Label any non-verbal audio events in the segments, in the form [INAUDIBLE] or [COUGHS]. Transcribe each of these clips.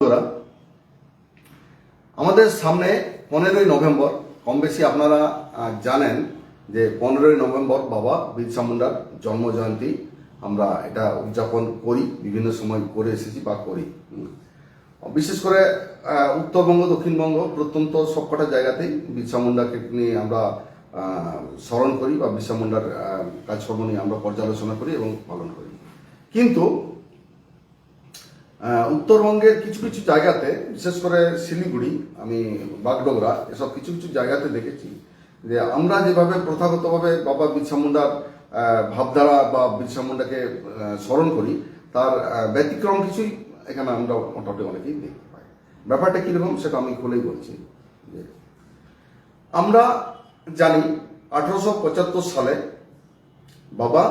বন্ধুরা, আমাদের সামনে পনেরোই নভেম্বর, কম বেশি আপনারা জানেন যে পনেরোই নভেম্বর বাবা বিরসা মুন্ডার জন্ম জয়ন্তী আমরা এটা উদযাপন করি, বিভিন্ন সময় করে এসেছি বা করি। বিশেষ করে উত্তরবঙ্গ, দক্ষিণবঙ্গ প্রত্যন্ত সবকটা জায়গাতেই বিরসা মুন্ডাকে নিয়ে আমরা স্মরণ করি বা বিরসা মুন্ডার কাজকর্ম নিয়ে আমরা পর্যালোচনা করি এবং পালন করি। কিন্তু উত্তরবঙ্গের কিছু কিছু জায়গাতে, বিশেষ করে শিলিগুড়ি, আমি বাগডোগরা, এসব কিছু কিছু জায়গাতে দেখেছি যে আমরা যেভাবে প্রথাগতভাবে বাবা বিরসা মুন্ডার ভাবধারা বা বিরসা মুন্ডাকে স্মরণ করি, তার ব্যতিক্রম কিছুই এখানে আমরা মোটামুটি অনেকেই দেখতে পাই। ব্যাপারটা কীরকম সেটা আমি খুলেই বলছি। যে আমরা জানি আঠারোশো পঁচাত্তর সালে বাবা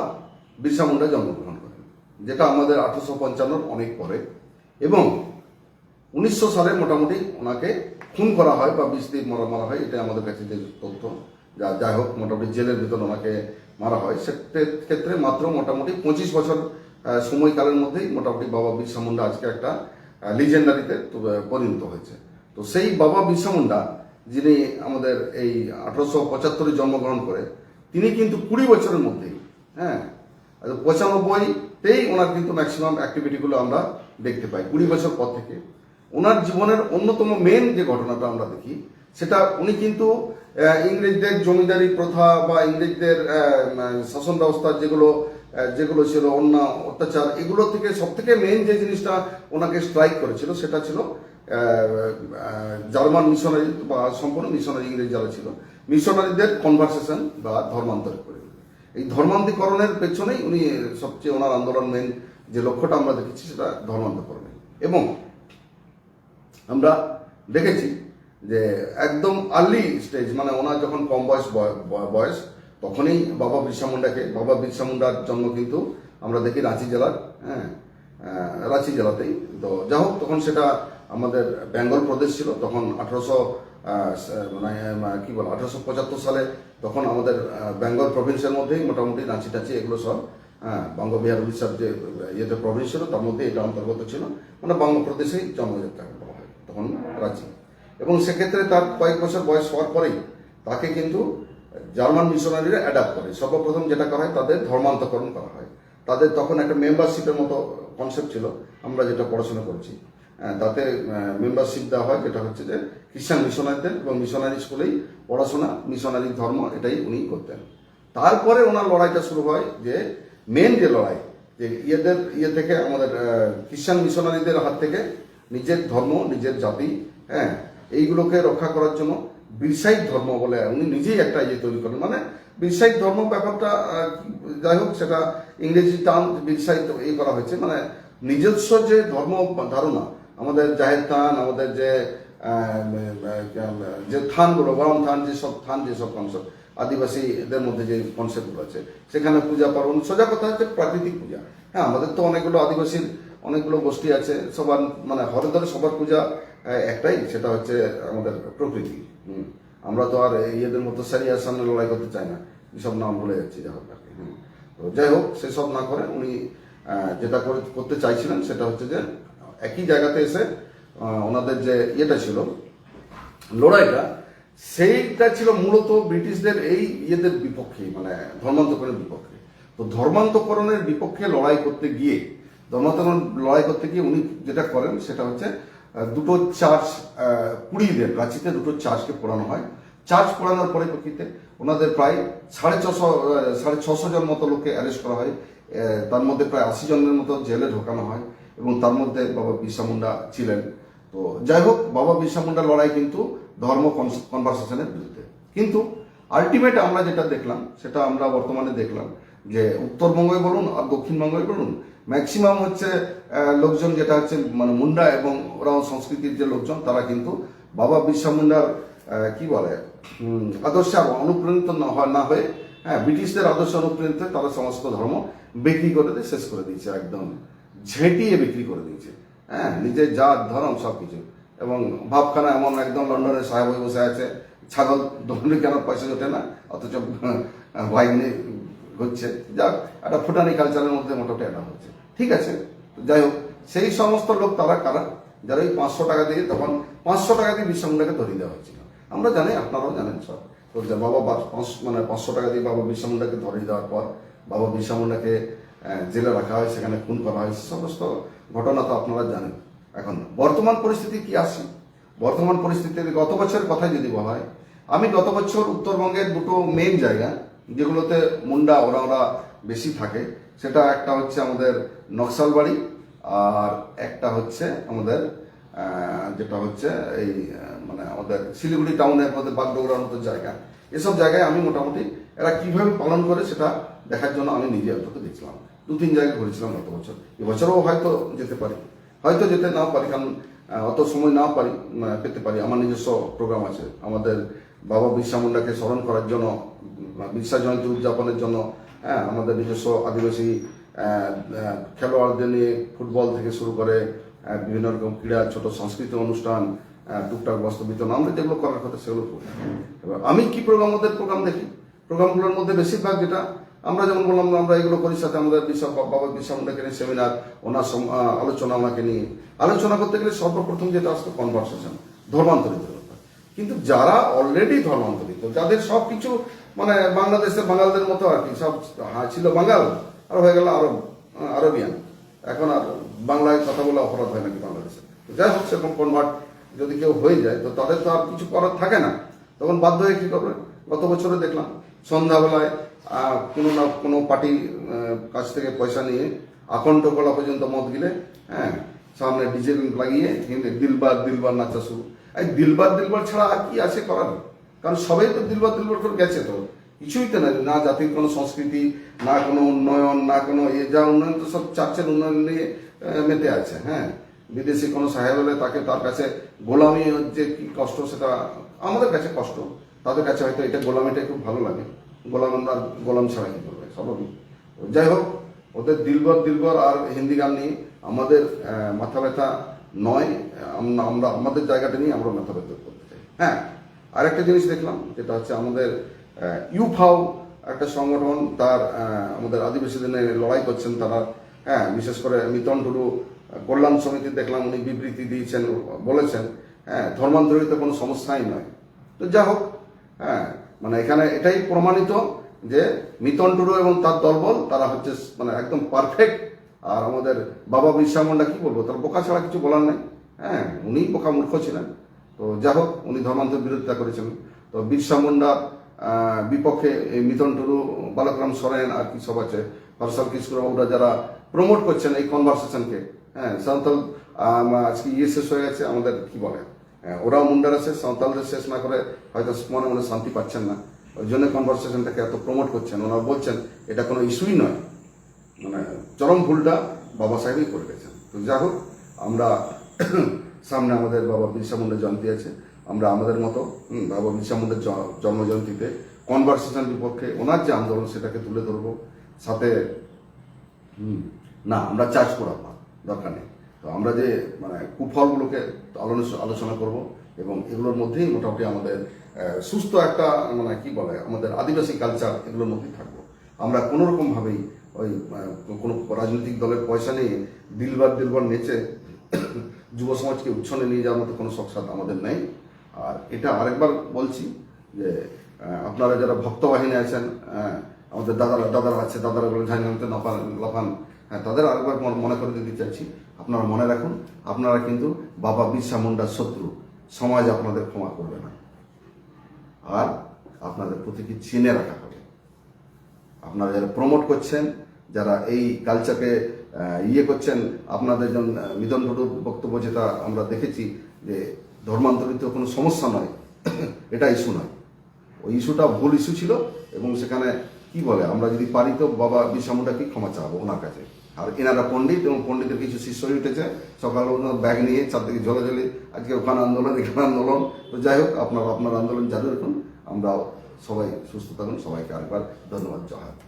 বিরসা মুন্ডা জন্মগ্রহণ। যেটা আমাদের আঠারোশো পঞ্চান্নর অনেক পরে। এবং উনিশশো সালে মোটামুটি ওনাকে খুন করা হয় বা বিষ দিয়ে মারা মারা হয় এটা আমাদের কাছে যে তথ্য। যা, যাই হোক, মোটামুটি জেলের ভিতর ওনাকে মারা হয়। সে ক্ষেত্রে মাত্র মোটামুটি পঁচিশ বছর সময়কালের মধ্যেই মোটামুটি বাবা বিরসা মুন্ডা আজকে একটা লিজেন্ডারিতে পরিণত হয়েছে। তো সেই বাবা বিরসা মুন্ডা, যিনি আমাদের এই আঠারোশো পঁচাত্তরে জন্মগ্রহণ করে, তিনি কিন্তু কুড়ি বছরের মধ্যেই হ্যাঁ আর পঁচানব্বইতেই ওনার কিন্তু ম্যাক্সিমাম অ্যাক্টিভিটিগুলো আমরা দেখতে পাই, কুড়ি বছর পর থেকে। ওনার জীবনের অন্যতম মেন যে ঘটনাটা আমরা দেখি, সেটা উনি কিন্তু ইংরেজদের জমিদারি প্রথা বা ইংরেজদের শাসন ব্যবস্থা যেগুলো যেগুলো ছিল অন্য অত্যাচার, এগুলো থেকে সব থেকে মেন যে জিনিসটা ওনাকে স্ট্রাইক করেছিল, সেটা ছিল জার্মান মিশনারি বা সম্পূর্ণ মিশনারি ইংরেজ যারা ছিল মিশনারিদের কনভারসেশন বা ধর্মান্তর করে। এই ধর্মান্তরকরণের পেছনেই উনি সবচেয়ে ওনার আন্দোলন মেন যে লক্ষ্যটা আমরা দেখেছি, সেটা ধর্মান্তরকরণে এবং আমরা দেখেছি যে একদম আর্লি স্টেজ মানে ওনার যখন কম বয়স বয়- বয়- বয়স, তখনই বাবা বিরসা মুন্ডাকে, বাবা বিরসা মুন্ডার জন্ম কিন্তু আমরা দেখি রাঁচি জেলার হ্যাঁ রাঁচি জেলাতেই। তো যা হোক, তখন সেটা আমাদের বেঙ্গল প্রদেশ ছিল, তখন আঠারোশো মানে কি বল, আঠারোশো পঁচাত্তর সালে তখন আমাদের বেঙ্গল প্রভিন্সের মধ্যেই মোটামুটি রাঁচি টাচি এগুলো সব হ্যাঁ বঙ্গবিহার, উড়িষ্যার যে, ইয়েতে প্রভিন্স ছিল, তার মধ্যে এটা অন্তর্গত ছিল। মানে বঙ্গপ্রদেশেই জন্মযাত্রা বলা হয় তখন রাঁচি। এবং সেক্ষেত্রে তার কয়েক বছর বয়স হওয়ার পরেই তাকে কিন্তু জার্মান মিশনারিরা অ্যাডাপ্ট করে। সর্বপ্রথম যেটা করা হয়, তাদের ধর্মান্তকরণ করা হয়। তাদের তখন একটা মেম্বারশিপের মতো কনসেপ্ট ছিল। আমরা যেটা পড়াশোনা করছি। তাতে মেম্বারশিপ দেওয়া হয়, যেটা হচ্ছে যে খ্রিস্টান মিশনারিদের এবং মিশনারি স্কুলেই পড়াশোনা মিশনারি ধর্ম, এটাই উনি করতেন। তারপরে ওনার লড়াইটা শুরু হয় যে মেন যে লড়াই, যে ইয়েদের ইয়ে থেকে আমাদের খ্রিস্টান মিশনারিদের হাত থেকে নিজের ধর্ম, নিজের জাতি হ্যাঁ এইগুলোকে রক্ষা করার জন্য বিরসাইক ধর্ম বলে উনি নিজেই একটা ইয়ে তৈরি করেন। মানে বিরসাইক ধর্ম ব্যাপারটা যাই হোক, সেটা ইংরেজি টার্ম বিরসাইক ইয়ে করা হয়েছে। মানে নিজস্ব যে ধর্ম ধারণা আমাদের জাহের থান আমাদের যে যে থানগুলো গরম থান যেসব থান যেসব কনসেপ্ট আদিবাসীদের মধ্যে যে কনসেপ্টগুলো আছে, সেখানে পূজা পার্বণ, সোজা কথা হচ্ছে প্রাকৃতিক পূজা হ্যাঁ আমাদের তো অনেকগুলো আদিবাসীর অনেকগুলো গোষ্ঠী আছে, সবার মানে হরে ধরে সবার পূজা একটাই, সেটা হচ্ছে আমাদের প্রকৃতি। আমরা তো আর ইয়েদের মতো সারিয়ার সামনে লড়াই করতে চাই না, এসব নাম ভুলে যাচ্ছি, যা হোক। তো যাই হোক, সেসব না করে উনি যেটা করে, করতে চাইছিলেন, সেটা হচ্ছে যে একই জায়গাতে এসে ওনাদের যে ইয়েটা ছিল, লড়াইটা, সেইটা ছিল মূলত ব্রিটিশদের এই ইয়েদের বিপক্ষে মানে ধর্মান্তকরণের বিপক্ষে। তো ধর্মান্তকরণের বিপক্ষে লড়াই করতে গিয়ে, ধর্মান্তকরণ লড়াই করতে গিয়ে উনি যেটা করেন, সেটা হচ্ছে দুটো চার্চ পুড়িয়ে দেন, রাঁচিতে দুটো চার্চকে পোড়ানো হয়। চার্চ পোড়ানোর পরিপ্রেক্ষিতে ওনাদের প্রায় সাড়ে ছশো সাড়ে ছশো জন মতো লোককে অ্যারেস্ট করা হয়। তার মধ্যে প্রায় আশি জনের মতো জেলে ঢোকানো হয়। এবং তার মধ্যে বাবা বিরসা মুন্ডা ছিলেন। তো যাই হোক, বাবা বিরসা মুন্ডার লড়াই কিন্তু ধর্ম কনভারসেশনের বিরুদ্ধে। কিন্তু আলটিমেট আমরা যেটা দেখলাম, সেটা আমরা বর্তমানে দেখলাম যে উত্তরবঙ্গে বলুন আর দক্ষিণবঙ্গে বলুন ম্যাক্সিমাম হচ্ছে লোকজন যেটা হচ্ছে মানে মুন্ডা এবং ওরাও সংস্কৃতির যে লোকজন, তারা কিন্তু বাবা বিরসা মুন্ডার কি বলে আদর্শে অনুপ্রাণিত না হয়- না হয়ে ব্রিটিশদের আদর্শ অনুপ্রাণিত তারা সমস্ত ধর্ম বিক্রি করে দিয়ে শেষ করে দিয়েছে একদম। ঝেঁটিয়ে বিক্রি করে দিয়েছে। হ্যাঁ নিজের জাত ধর্ম সব কিছু এবং ভাবখানা এমন একদম লন্ডনের সাহেব বসে আছে ছাগল দৌড়লে কেন পয়সা জোটে না? অথচ বাহিনী হচ্ছে যাক একটা ফুটানি কালচারের মধ্যে মোটামুটি এটা হচ্ছে। ঠিক আছে? যাই হোক সেই সমস্ত লোক তারা কারা? যারা ওই পাঁচশো টাকা দিয়ে তখন পাঁচশো টাকা দিয়ে মুন্ডাকে ধরিয়ে দেওয়া হয়েছিল। আমরা জানি আপনারাও জানেন সব। তো বাবা মানে পাঁচশো টাকা দিয়ে বাবা মুন্ডাকে ধরিয়ে দেওয়ার পর বাবা আহ, জেলে রাখা হয়, সেখানে খুন করা হয় সমস্ত ঘটনা তো আপনারা জানেন। এখন, বর্তমান পরিস্থিতি কি আছে? বর্তমান পরিস্থিতিতে গত বছরের কথা যদি বলা হয়, আমি গত বছর উত্তরবঙ্গের দুটো মেন জায়গা, যেগুলোতে মুন্ডা, ওরা ওরা বেশি থাকে, সেটা একটা হচ্ছে আমাদের নকশালবাড়ি, আর একটা হচ্ছে আমাদের যেটা হচ্ছে এই মানে আমাদের শিলিগুড়ি টাউনের মধ্যে বাগডোগরার মতো জায়গা। এসব জায়গায় আমি মোটামুটি এরা কীভাবে পালন করে সেটা দেখার জন্য আমি নিজে অন্তত দেখছিলাম দু তিন জায়গায় ঘুরেছিলাম গত বছর। এবছরও হয়তো যেতে পারি। হয়তো যেতে নাও পারি, কারণ অত সময় না পারি পেতে পারি। আমার নিজস্ব প্রোগ্রাম আছে। আমাদের বাবা বিরসা মুন্ডাকে স্মরণ করার জন্য বিরসা জয়ন্তী উদযাপনের জন্য হ্যাঁ আমাদের নিজস্ব আদিবাসী খেলোয়াড়দের নিয়ে ফুটবল থেকে শুরু করে বিভিন্ন রকম ক্রীড়া, ছোট সাংস্কৃতিক অনুষ্ঠান টুকটাক বস্ত্র বিতরণ, আমরা যেগুলো করার কথা সেগুলো আমি কি প্রোগ্রাম ওদের প্রোগ্রাম দেখি? প্রোগ্রামগুলোর মধ্যে বেশিরভাগ যেটা আমরা যেমন বললাম আমরা এগুলো করি সাথে আমাদের বিশ্ব বাবা বিশ্ব মুন্ডাকে নিয়ে সেমিনার ওনার আলোচনা ওনাকে নিয়ে। আলোচনা করতে গেলে সর্বপ্রথম যেটা আসতো কনভারসেশন ধর্মান্তরিত কিন্তু যারা অলরেডি ধর্মান্তরিত যাদের সব কিছু মানে বাংলাদেশের বাঙালদের মতো আর কি সব হ্যাঁ, ছিল বাঙাল আর হয়ে গেল আরব আরবিয়ান। এখন আর বাংলায় কথা বলে অপরাধ হয় নাকি বাংলাদেশে? যাই হোক সেরকম কনভার্ট যদি কেউ হয়ে যায় তো তাদের তো আর কিছু করার থাকে না। তখন বাধ্য হয়ে কি করবে? গত বছরে দেখলাম, সন্ধ্যাবেলায় কোনো না কোনো পার্টি কাছ থেকে পয়সা নিয়ে আকণ্ঠ গলা পর্যন্ত মদ গিলে হ্যাঁ সামনে ডিজে লাগিয়ে দিলবার দিলবার নাচা শুরু। এই দিলবার দিলবার ছাড়া আর কি আছে করার? কারণ সবাই তো দিলবার দিলবার করে গেছে তো। কিছুই তো না না জাতির কোনো সংস্কৃতি, না কোনো উন্নয়ন, না কোনো এ যা উন্নয়ন তো সব চার্চের উন্নয়ন নিয়ে মেতে আছে হ্যাঁ। বিদেশি কোনো সাহেব হলে তাকে তার কাছে গোলামি যে কি কষ্ট সেটা আমাদের কাছে কষ্ট। তাদের কাছে হয়তো এটা গোলাম গোলামিটা খুব ভালো লাগে। গোলাম আমরা গোলাম ছাড়া করবে? স্বাভাবিক। যাই হোক, ওদের দিলবর দিলবর আর হিন্দি গান নিয়ে আমাদের মাথা ব্যথা নয়। আমরা আমাদের জায়গাটা নিয়ে আমরা মাথা ব্যথা করতে চাই। হ্যাঁ আরেকটা জিনিস দেখলাম, যেটা হচ্ছে আমাদের ইউফাও একটা সংগঠন, তার আমাদের আদিবাসীদের লড়াই করছেন তারা। হ্যাঁ বিশেষ করে মিতন টুডু, কল্যাণ সমিতি দেখলাম উনি বিবৃতি দিয়েছেন, বলেছেন। হ্যাঁ ধর্মান্তরিত কোনো সমস্যাই নয়। তো যা হোক হ্যাঁ মানে এখানে এটাই প্রমাণিত যে মিতন টুডু এবং তার দলবল, তারা হচ্ছে মানে একদম পারফেক্ট আর আমাদের বাবা বিরসা মুন্ডা কি বলব, তার বোকা ছাড়া কিছু বলার নেই। হ্যাঁ উনি বোকা মূর্খ ছিলেন। তো যাই হোক, উনি ধর্মান্তর বিরোধিতা করেছিলেন। তো বিরসা মুন্ডার বিপক্ষে এই মিতন টুডু বালকরাম সরেন আর কি সব আছে হর্ষল কিশোরবাবুরা যারা প্রমোট করছেন এই কনভারসেশনকে হ্যাঁ সাঁওতাল আজকে ইয়ে শেষ হয়ে গেছে, আমাদের কি বলে? ওরাও মুন্ডার আছে সাঁওতালদের শেষ না করে হয়তো মনে মনে শান্তি পাচ্ছেন না। ওই জন্য কনভারসেশনটাকে এত প্রমোট করছেন। ওনারা বলছেন, এটা কোনো ইস্যুই নয়। মানে চরম ভুলটা বাবা সাহেবই করে গেছেন। তো যা হোক, আমরা [COUGHS] সামনে আমাদের বাবা বিরসা মুন্ডার জয়ন্তী আছে। আমরা আমাদের মতো বাবা বিরসা মুন্ডার জ- জন্ম জয়ন্তীতে কনভারসেশন বিপক্ষে ওনার যে আন্দোলন, সেটাকে তুলে ধরবো। সাথে না, আমরা চার্জ করাবো দরকার নেই। তো আমরা যে মানে কুফলগুলোকে আলোচনা করব এবং এগুলোর মধ্যেই মোটামুটি আমাদের সুস্থ একটা মানে কি বলে, আমাদের আদিবাসী কালচার এগুলোর মধ্যেই থাকব। আমরা কোনো রকম ভাবেই ওই কোনো রাজনৈতিক দলের পয়সা নিয়ে দিলবার দিলবার নেচে যুব সমাজকে উচ্ছনে নিয়ে যাওয়ার মতো কোনো শখসাদ আমাদের নেই। আর এটা আরেকবার বলছি যে আপনারা যারা ভক্তবাহিনী আছেন আমাদের দাদারা দাদারা আছে, দাদারা বলে ঝাইনাতে লাফান লাফান হ্যাঁ তাদের আরেকবার মনে- করে দিতে চাইছি। আপনারা মনে রাখুন, আপনারা কিন্তু বাবা বিরসা মুন্ডার শত্রু। সমাজ আপনাদের ক্ষমা করবে না। আর আপনাদের প্রতিটি চিনে রাখা হবে? আপনারা যারা প্রমোট করছেন, যারা এই কালচারকে ইয়ে করছেন, আপনাদের জন্য মিদন টুডুর বক্তব্য যেটা আমরা দেখেছি, যে ধর্মান্তরিত কোনো সমস্যা নয়, [CLEARS THROAT] এটা ইস্যু নয়। ওই ইস্যুটা ভুল ইস্যু ছিল এবং সেখানে কি বলে, আমরা যদি পারি তো বাবা বিশামুটাকে ক্ষমা চাবো ওনার কাছে। আর এনারা পণ্ডিত এবং পণ্ডিতের কিছু শিষ্য উঠেছে। সকালে ব্যাগ নিয়ে চারদিকে ঝলে ঝলে আজকে ওখানে আন্দোলন, এখানে আন্দোলন। তো যাই হোক, আপনার আপনার আন্দোলন জারি রাখুন। আমরা সবাই সুস্থ থাকুন, সবাইকে আরেকবার ধন্যবাদ জহার